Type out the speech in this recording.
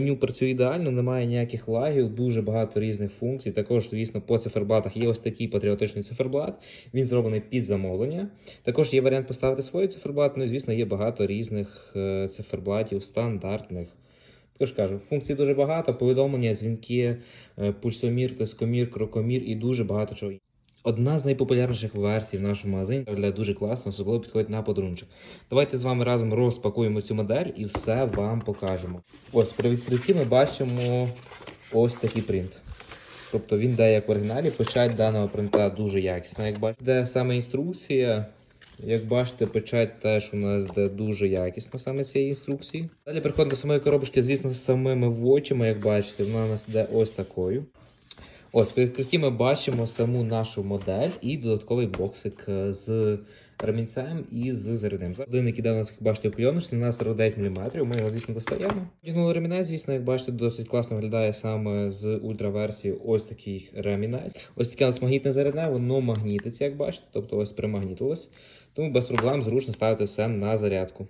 Меню працює ідеально, немає ніяких лагів, дуже багато різних функцій. Також, звісно, по циферблатах є ось такий патріотичний циферблат. Він зроблений під замовлення. Також є варіант поставити свій циферблат. Ну і звісно, є багато різних е, циферблатів стандартних. Також кажу, функцій дуже багато, повідомлення, дзвінки, е, пульсомір, тискомір, крокомір і дуже багато чого. Одна з найпопулярніших версій в нашому магазині виглядає дуже класно, особливо підходить на подарунчик. Давайте з вами разом розпакуємо цю модель і все вам покажемо. Ось при відкритті ми бачимо ось такий принт. Тобто він йде як в оригіналі, печать даного принта дуже якісна. Як бачите, де саме інструкція. Як бачите, печать теж у нас йде дуже якісна саме цієї інструкції. Далі переходимо до самої коробочки, звісно, з самими вочами, як бачите, вона у нас йде ось такою. Ось, при відкритті ми бачимо саму нашу модель і додатковий боксик е, з ремінцем і з зарядним. Годинник іде у нас, як бачите, у кльоночці на 49 мм. Ми його, звісно, достаємо. Вдягнули ремінець, звісно, як бачите, досить класно виглядає саме з ультраверсії ось такий ремінець. Ось таке у нас магнітне зарядне, воно магнітиться, як бачите, тобто ось примагнітилось. Тому без проблем зручно ставити все на зарядку.